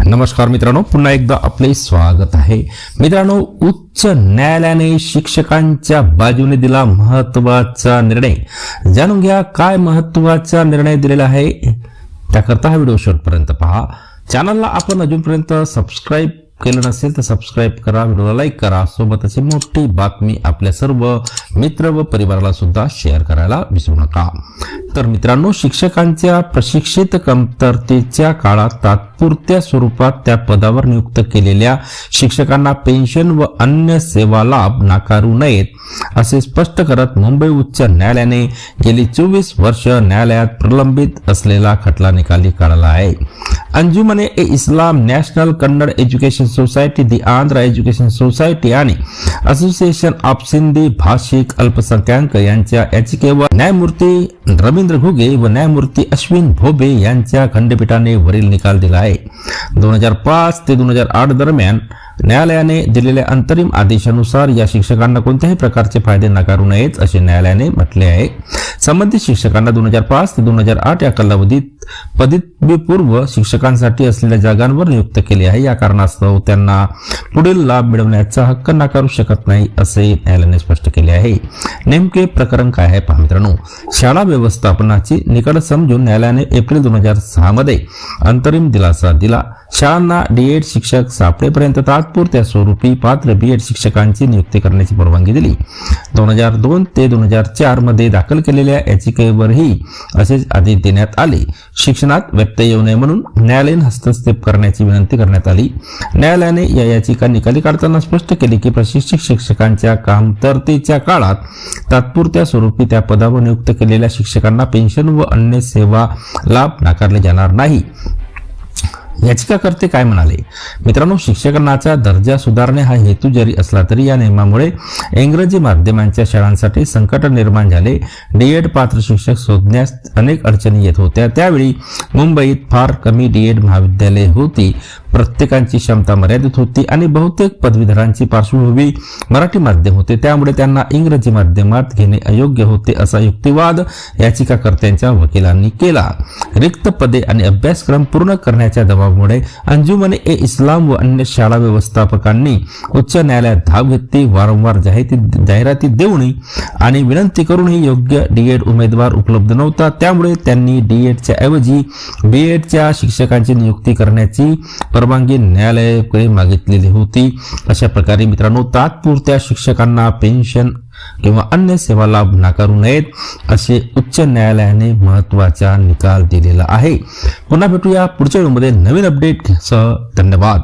नमस्कार मित्रांनो पुन्हा एकदा आपले स्वागत आहे. मित्रांनो उच्च न्यायालयाने शिक्षकांच्या बाजूने दिला महत्त्वाचा निर्णय. जाणून घ्या काय महत्त्वाचा निर्णय दिलेला आहे. त्याकरता हा व्हिडिओ शेवटपर्यंत पहा. चॅनलला आपण अजूनपर्यंत सबस्क्राईब केलं नसेल तर सबस्क्राईब करा व्हिडिओला लाईक करा. सोबत अशी मोठी बातमी आपल्या सर्व मित्र व परिवाराला सुद्धा शेअर करायला विसरू नका. तर मित्रांनो शिक्षकांच्या प्रशिक्षित कमतरतेच्या काळात तात्पुरत्या स्वरूपात त्या पदावर नियुक्त केलेल्या शिक्षकांना पेन्शन व अन्य सेवा लाभ नाकारू नयेत असे स्पष्ट करत मुंबई उच्च न्यायालयाने गेली चोवीस वर्ष न्यायालयात प्रलंबित असलेला खटला निकाली काढला आहे. अंजुमने ए Islam national Kannada education society the Andhra education society आणि असोसिएशन ऑफ सिंधी भाषिक अल्पसंख्याक यांच्या याचिकेवर न्यायमूर्ती रवींद्र घुगे व न्यायमूर्ती अश्विन भोबे यांच्या खंडपीठाने वरील निकाल दिला आहे. दोन हजार पाच ते दोन हजार आठ दरम्यान न्यायालयाने दिलेल्या अंतरिम आदेशानुसार या शिक्षकांना कोणत्याही प्रकारचे फायदे नाकारू नयेत असे न्यायालयाने म्हटले आहे. संबंधित शिक्षकांना दोन हजार पाच ते दोन हजार आठ या कालावधीत पदवीपूर्व शिक्षकांसाठी असलेल्या जागांवर नियुक्त केले आहे. या कारणास्तव त्यांना पुढील लाभ मिळवण्याचा हक्क नाकारू शकत नाही असे न्यायालयाने स्पष्ट केले आहे. नेमके प्रकरण काय आहे पहा मित्रांनो. शाळा व्यवस्थापनाची निकड समजून न्यायालयाने एप्रिल दोन हजार सहा मध्ये अंतरिम दिलासा दिला. शाळांना डीएड शिक्षक सापडेपर्यंत तात्पुरत्या स्वरूपी पात्र बीएड शिक्षकांची नियुक्ती करण्याची परवानगी दिली. दोन हजार दोन ते दोन हजार चारमध्ये दाखल केलेल्या याचिकेवरही असेच आदेश देण्यात आले. शिक्षणात व्यत्यय येऊ नये म्हणून न्यायालयीन हस्तक्षेप करण्याची विनंती करण्यात आली. न्यायालयाने या याचिका निकाली काढताना स्पष्ट केले की प्रशिक्षित शिक्षकांच्या कामतरतेच्या काळात तात्पुरत्या स्वरूपी त्या पदावर नियुक्त केलेल्या शिक्षकांना पेन्शन व अन्य सेवा लाभ नाकारले जाणार नाही. याचिकाकर्ते काय म्हणाले? मित्रांनो शिक्षकांचा दर्जा सुधारणे हा हेतू जरी असला तरी या नियमामुळे इंग्रजी माध्यमांच्या शाळांसाठी संकट निर्माण झाले. डीएड पात्र शिक्षक शोधण्यास अनेक अडचणी येत होत्या. त्यावेळी मुंबईत फार कमी डीएड महाविद्यालये होती. प्रत्येकांची क्षमता मर्यादित होती आणि बहुतेक पदवीधरांची पार्श्वभूमी मराठी माध्यम होते. त्यामुळे त्यांना इंग्रजी माध्यमात घेणे अयोग्य होते असा युक्तिवाद याचिकाकर्त्यांच्या वकिलांनी केला. रिक्त पदे आणि अभ्यासक्रम पूर्ण करण्याच्या दबावामुळे अंजुमने ए इस्लाम व अन्य शाळा व्यवस्थापकांनी उच्च न्यायालयात धाव घेतली. वारंवार जाहिराती जाहिराती देऊनही आणि विनंती करूनही योग्य डीएड उमेदवार उपलब्ध नव्हता. त्यामुळे त्यांनी डीएडच्या ऐवजी बीएडच्या शिक्षकांची नियुक्ती करण्याची परवानगी न्यायालयाकडे मागितलेली होती. अशा प्रकारे मित्रांनो तात्पुरत्या शिक्षकांना पेन्शन किंवा अन्य सेवा लाभ नाकारू नयेत असे उच्च न्यायालयाने महत्त्वाचा निकाल दिलेला आहे. पुन्हा भेटूया पुढच्या व्हिडिओमध्ये. नवीन अपडेट सह धन्यवाद.